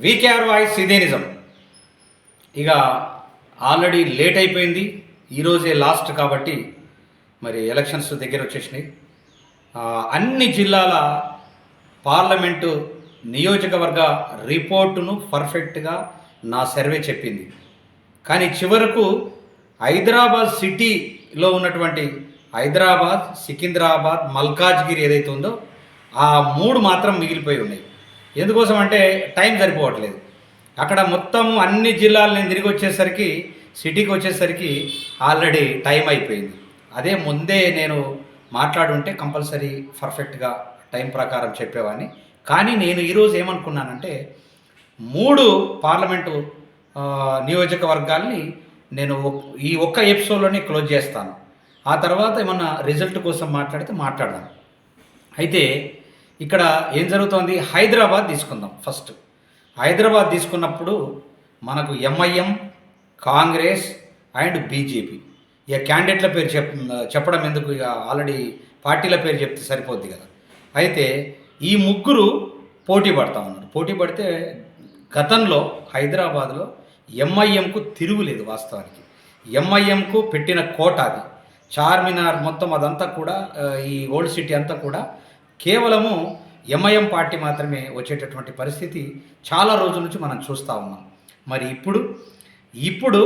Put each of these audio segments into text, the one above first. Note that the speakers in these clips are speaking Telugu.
వీకేఆర్ వాయిస్ ఇదే నిజం ఇక ఆల్రెడీ లేట్ అయిపోయింది. ఈరోజే లాస్ట్ కాబట్టి మరి ఎలక్షన్స్ దగ్గర వచ్చేసినాయి. అన్ని జిల్లాల పార్లమెంటు నియోజకవర్గ రిపోర్టును పర్ఫెక్ట్గా నా సర్వే చెప్పింది. కానీ చివరకు హైదరాబాద్ సిటీలో ఉన్నటువంటి హైదరాబాద్ సికింద్రాబాద్ మల్కాజ్గిరి ఏదైతే ఉందో ఆ మూడు మాత్రం మిగిలిపోయి ఉన్నాయి. ఎందుకోసం అంటే టైం సరిపోవట్లేదు. అక్కడ మొత్తం అన్ని జిల్లాలు నేను తిరిగి వచ్చేసరికి సిటీకి వచ్చేసరికి ఆల్రెడీ టైం అయిపోయింది. అదే ముందే నేను మాట్లాడుంటే కంపల్సరీ పర్ఫెక్ట్గా టైం ప్రకారం చెప్పేవాడిని. కానీ నేను ఈరోజు ఏమనుకున్నానంటే మూడు పార్లమెంటు నియోజకవర్గాల్ని నేను ఈ ఒక్క ఎపిసోడ్లోనే క్లోజ్ చేస్తాను. ఆ తర్వాత ఏమన్నా రిజల్ట్ కోసం మాట్లాడితే మాట్లాడదాం. అయితే ఇక్కడ ఏం జరుగుతోంది? హైదరాబాద్ తీసుకుందాం ఫస్ట్. హైదరాబాద్ తీసుకున్నప్పుడు మనకు ఎంఐఎం కాంగ్రెస్ అండ్ బీజేపీ ఇక క్యాండిడేట్ల పేరు చెప్ చెప్పడం ఎందుకు? ఇక ఆల్రెడీ పార్టీల పేరు చెప్తే సరిపోద్ది కదా. అయితే ఈ ముగ్గురు పోటీ పడతా ఉన్నారు. పోటీ పడితే గతంలో హైదరాబాద్లో ఎంఐఎంకు తిరుగులేదు వాస్తవానికి. ఎంఐఎంకు పెట్టిన కోట అది చార్మినార్ మొత్తం అదంతా కూడా ఈ ఓల్డ్ సిటీ అంతా కూడా కేవలము ఎంఐఎం పార్టీ మాత్రమే వచ్చేటటువంటి పరిస్థితి చాలా రోజుల నుంచి మనం చూస్తూ ఉన్నాం. మరి ఇప్పుడు ఇప్పుడు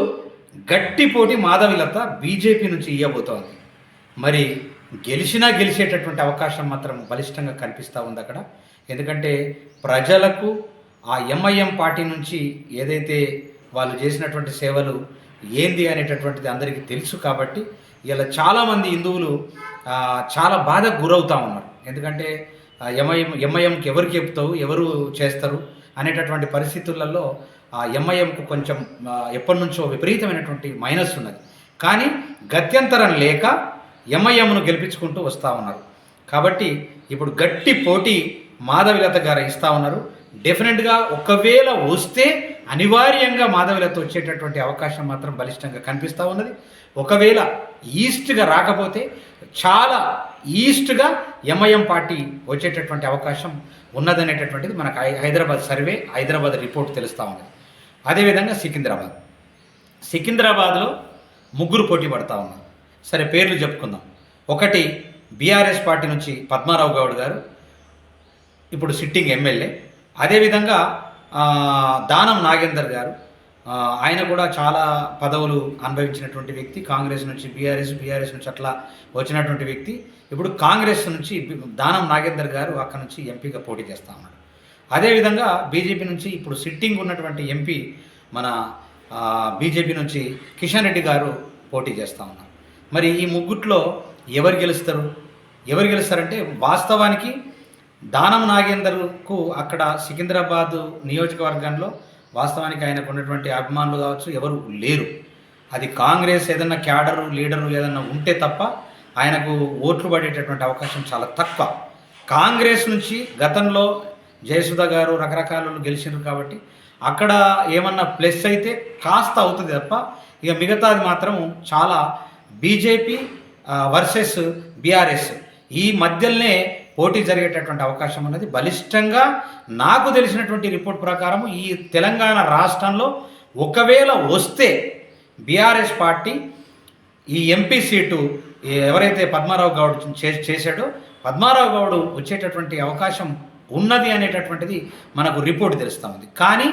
గట్టి పోటీ మాధవిలత బీజేపీ నుంచి ఇవ్వబోతోంది మరి గెలిచినా గెలిచేటటువంటి అవకాశం మాత్రం బలిష్టంగా కనిపిస్తూ ఉంది అక్కడ. ఎందుకంటే ప్రజలకు ఆ ఎంఐఎం పార్టీ నుంచి ఏదైతే వాళ్ళు చేసినటువంటి సేవలు ఏంది అనేటటువంటిది అందరికీ తెలుసు కాబట్టి ఇలా చాలామంది హిందువులు చాలా బాధకు గురవుతూ ఉన్నారు. ఎందుకంటే ఎంఐఎం ఎంఐఎంకి ఎవరు చెప్తావు ఎవరు చేస్తారు అనేటటువంటి పరిస్థితులలో ఆ ఎంఐఎంకు కొంచెం ఎప్పటి నుంచో విపరీతమైనటువంటి మైనస్ ఉన్నది. కానీ గత్యంతరం లేక ఎంఐఎంను గెలిపించుకుంటూ వస్తూ ఉన్నారు. కాబట్టి ఇప్పుడు గట్టి పోటీ మాధవిలత గారు ఇస్తూ ఉన్నారు. డెఫినెట్గా ఒకవేళ వస్తే అనివార్యంగా మాధవిలత వచ్చేటటువంటి అవకాశం మాత్రం బలిష్టంగా కనిపిస్తూ ఉన్నది. ఒకవేళ ఈస్ట్గా రాకపోతే చాలా ఈస్ట్గా ఎంఐఎం పార్టీ వచ్చేటటువంటి అవకాశం ఉన్నదనేటటువంటిది మనకు హై- హైదరాబాద్ సర్వే హైదరాబాద్ రిపోర్ట్ తెలుస్తూ ఉన్నది అదేవిధంగా సికింద్రాబాద్. సికింద్రాబాద్లో ముగ్గురు పోటీ పడతా ఉన్నారు. సరే పేర్లు చెప్పుకుందాం. ఒకటి బీఆర్ఎస్ పార్టీ నుంచి పద్మారావు గౌడ్ గారు ఇప్పుడు సిట్టింగ్ ఎమ్మెల్యే. అదేవిధంగా దానం నాగేందర్ గారు ఆయన కూడా చాలా పదవులు అనుభవించినటువంటి వ్యక్తి కాంగ్రెస్ నుంచి బీఆర్ఎస్ బీఆర్ఎస్ నుంచి అట్లా వచ్చినటువంటి వ్యక్తి. ఇప్పుడు కాంగ్రెస్ నుంచి దానం నాగేందర్ గారు అక్కడ నుంచి ఎంపీగా పోటీ చేస్తా ఉన్నాడు. అదేవిధంగా బీజేపీ నుంచి ఇప్పుడు సిట్టింగ్ ఉన్నటువంటి ఎంపీ మన బీజేపీ నుంచి కిషన్ రెడ్డి గారు పోటీ చేస్తూ ఉన్నారు. మరి ఈ ముగ్గుట్లో ఎవరు గెలుస్తారు? ఎవరు గెలుస్తారంటే వాస్తవానికి దానం నాగేందర్కు అక్కడ సికింద్రాబాద్ నియోజకవర్గంలో వాస్తవానికి ఆయనకు ఉన్నటువంటి అభిమానులు కావచ్చు ఎవరు లేరు. అది కాంగ్రెస్ ఏదన్నా క్యాడరు లీడరు ఏదన్నా ఉంటే తప్ప ఆయనకు ఓట్లు పడేటటువంటి అవకాశం చాలా తక్కువ. కాంగ్రెస్ నుంచి గతంలో జయసుధ గారు రకరకాల గెలిచినారు కాబట్టి అక్కడ ఏమన్నా ప్లస్ అయితే కాస్త అవుతుంది తప్ప ఇక మిగతాది మాత్రం చాలా బీజేపీ వర్సెస్ బీఆర్ఎస్ ఈ మధ్యలోనే పోటీ జరిగేటటువంటి అవకాశం ఉన్నది. బలిష్టంగా నాకు తెలిసినటువంటి రిపోర్ట్ ప్రకారం ఈ తెలంగాణ రాష్ట్రంలో ఒకవేళ వస్తే బీఆర్ఎస్ పార్టీ ఈ ఎంపీ సీటు ఎవరైతే పద్మారావు గౌడ్ చే- చేశాడో పద్మారావు గౌడ్ వచ్చేటటువంటి అవకాశం ఉన్నది అనేటటువంటిది మనకు రిపోర్ట్ తెలుస్తూ ఉంది. కానీ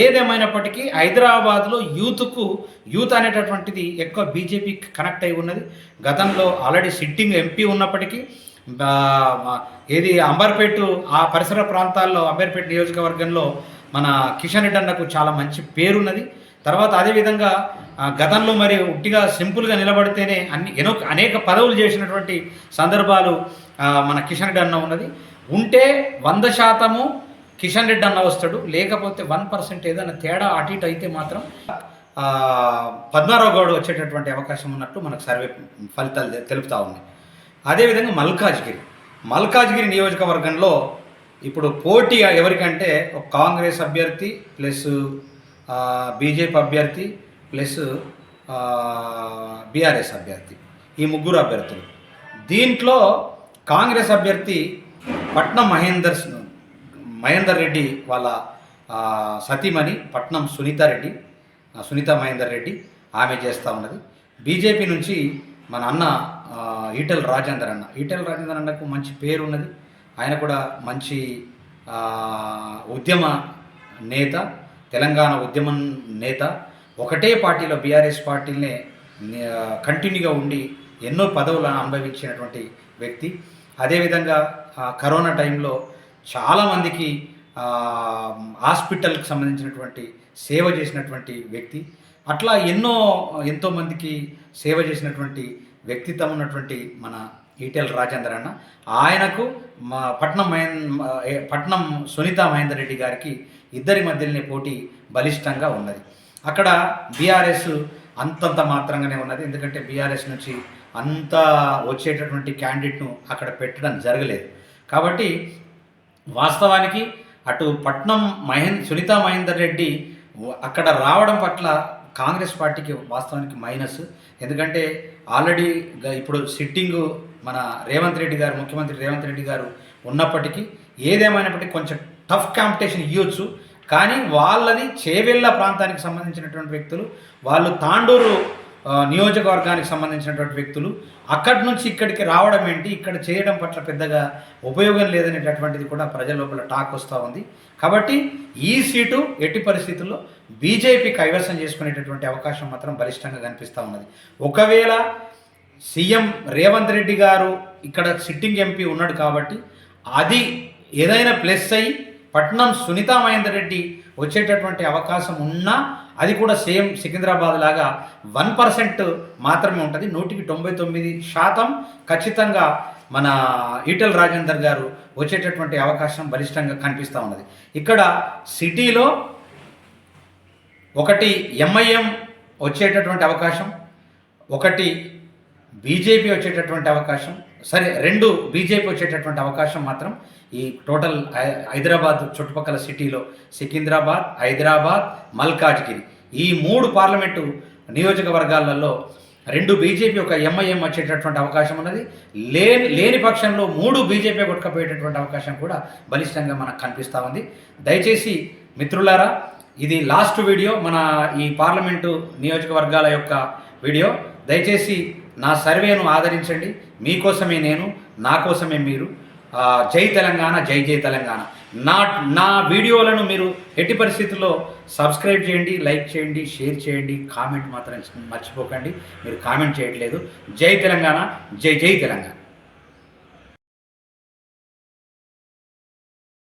ఏదేమైనప్పటికీ హైదరాబాద్లో యూత్కు యూత్ అనేటటువంటిది ఎక్కువ బీజేపీకి కనెక్ట్ అయి ఉన్నది. గతంలో ఆల్రెడీ సిట్టింగ్ ఎంపీ ఉన్నప్పటికీ ఏది అంబర్పేట ఆ పరిసర ప్రాంతాల్లో అంబర్పేట నియోజకవర్గంలో మన కిషన్ రెడ్డి అన్నకు చాలా మంచి పేరున్నది. తర్వాత అదేవిధంగా గతంలో మరి ఉట్టిగా సింపుల్గా నిలబడితేనే అన్ని ఎన్నో అనేక పదవులు చేసినటువంటి సందర్భాలు మన కిషన్ రెడ్డి అన్న ఉన్నది. ఉంటే వంద శాతము కిషన్ రెడ్డి అన్న వస్తాడు. లేకపోతే వన్ పర్సెంట్ ఏదైనా తేడా అటు ఇటు అయితే మాత్రం పద్మారావు గౌడ్ వచ్చేటటువంటి అవకాశం ఉన్నట్టు మనకు సర్వే ఫలితాలు తెలుపుతూ తెలుపుతా ఉన్నాయి అదేవిధంగా మల్కాజ్గిరి. మల్కాజ్గిరి నియోజకవర్గంలో ఇప్పుడు పోటీ ఎవరికంటే ఒక కాంగ్రెస్ అభ్యర్థి ప్లస్ బీజేపీ అభ్యర్థి ప్లస్ బీఆర్ఎస్ అభ్యర్థి ఈ ముగ్గురు అభ్యర్థులు. దీంట్లో కాంగ్రెస్ అభ్యర్థి పట్నం మహేందర్ మహేందర్ రెడ్డి వాళ్ళ సతీమణి పట్నం సునీతారెడ్డి సునీత మహేందర్ రెడ్డి ఆమె చేస్తూ ఉన్నది. బీజేపీ నుంచి మన అన్న ఈటెల రాజేందర్ అన్న. ఈటెల రాజేందర్ అన్నకు మంచి పేరు ఉన్నది ఆయన కూడా మంచి ఉద్యమ నేత తెలంగాణ ఉద్యమం నేత. ఒకటే పార్టీలో బీఆర్ఎస్ పార్టీనే కంటిన్యూగా ఉండి ఎన్నో పదవులను అనుభవించినటువంటి వ్యక్తి. అదేవిధంగా కరోనా టైంలో చాలామందికి హాస్పిటల్కి సంబంధించినటువంటి సేవ చేసినటువంటి వ్యక్తి. అట్లా ఎన్నో ఎంతోమందికి సేవ చేసినటువంటి వ్యక్తిత్వం ఉన్నటువంటి మన ఈటెల రాజేందర్ అన్న. ఆయనకు మా పట్నం మహేన్ పట్నం సునీత మహేందర్ రెడ్డి గారికి ఇద్దరి మధ్యలోనే పోటీ బలిష్టంగా ఉన్నది. అక్కడ బీఆర్ఎస్ అంతంత మాత్రంగానే ఉన్నది. ఎందుకంటే బీఆర్ఎస్ నుంచి అంత వచ్చేటటువంటి క్యాండిడేట్ను అక్కడ పెట్టడం జరగలేదు. కాబట్టి వాస్తవానికి అటు పట్నం మహేంద్ సునీత మహేందర్ రెడ్డి అక్కడ రావడం పట్ల కాంగ్రెస్ పార్టీకి వాస్తవానికి మైనస్. ఎందుకంటే ఆల్రెడీ ఇప్పుడు సిట్టింగ్ మన రేవంత్ రెడ్డి గారు ముఖ్యమంత్రి రేవంత్ రెడ్డి గారు ఉన్నప్పటికీ ఏదేమైనప్పటికీ కొంచెం టఫ్ కాంపిటీషన్ ఇవ్వచ్చు కానీ వాళ్ళది చేవెళ్ళ ప్రాంతానికి సంబంధించినటువంటి వ్యక్తులు వాళ్ళు తాండూరు నియోజకవర్గానికి సంబంధించినటువంటి వ్యక్తులు అక్కడి నుంచి ఇక్కడికి రావడం ఏంటి ఇక్కడ చేయడం పట్ల పెద్దగా ఉపయోగం లేదనేటటువంటిది కూడా ప్రజల లోపల టాక్ వస్తూ ఉంది. కాబట్టి ఈ సీటు ఎట్టి పరిస్థితుల్లో బీజేపీ కైవసం చేసుకునేటటువంటి అవకాశం మాత్రం బలిష్టంగా కనిపిస్తూ ఉన్నది. ఒకవేళ సీఎం రేవంత్ రెడ్డి గారు ఇక్కడ సిట్టింగ్ ఎంపీ ఉన్నాడు కాబట్టి అది ఏదైనా ప్లస్ అయ్యి పట్నం సునీతా మహేందర్ రెడ్డి వచ్చేటటువంటి అవకాశం ఉన్నా అది కూడా సేమ్ సికింద్రాబాద్ లాగా వన్ పర్సెంట్ మాత్రమే ఉంటుంది. నూటికి తొంభై తొమ్మిది శాతం ఖచ్చితంగా మన ఈటల్ రాజేందర్ గారు వచ్చేటటువంటి అవకాశం బలిష్టంగా కనిపిస్తూ ఉన్నది. ఇక్కడ సిటీలో ఒకటి ఎంఐఎం వచ్చేటటువంటి అవకాశం ఒకటి బీజేపీ వచ్చేటటువంటి అవకాశం సరే రెండు బీజేపీ వచ్చేటటువంటి అవకాశం మాత్రం ఈ టోటల్ హై- హైదరాబాద్ చుట్టుపక్కల సిటీలో సికింద్రాబాద్ హైదరాబాద్ మల్కాజ్గిరి. ఈ మూడు పార్లమెంటు నియోజకవర్గాలలో రెండు బీజేపీ ఒక ఎంఐఎం వచ్చేటటువంటి అవకాశం ఉన్నది. లేని లేని పక్షంలో మూడు బీజేపీ కొట్టుకపోయేటటువంటి అవకాశం కూడా బలిష్టంగా మనకు కనిపిస్తూ ఉంది. దయచేసి మిత్రులారా ఇది లాస్ట్ వీడియో మన ఈ పార్లమెంటు నియోజకవర్గాల యొక్క వీడియో. దయచేసి నా సర్వేను ఆదరించండి. మీకోసమే నేను నా కోసమే మీరు. జై తెలంగాణ జై జై తెలంగాణ. నా నా వీడియోలను మీరు ఎట్టి పరిస్థితుల్లో సబ్స్క్రైబ్ చేయండి లైక్ చేయండి షేర్ చేయండి కామెంట్ మాత్రం మర్చిపోకండి. మీరు కామెంట్ చేయట్లేదు. జై తెలంగాణ జై జై తెలంగాణ.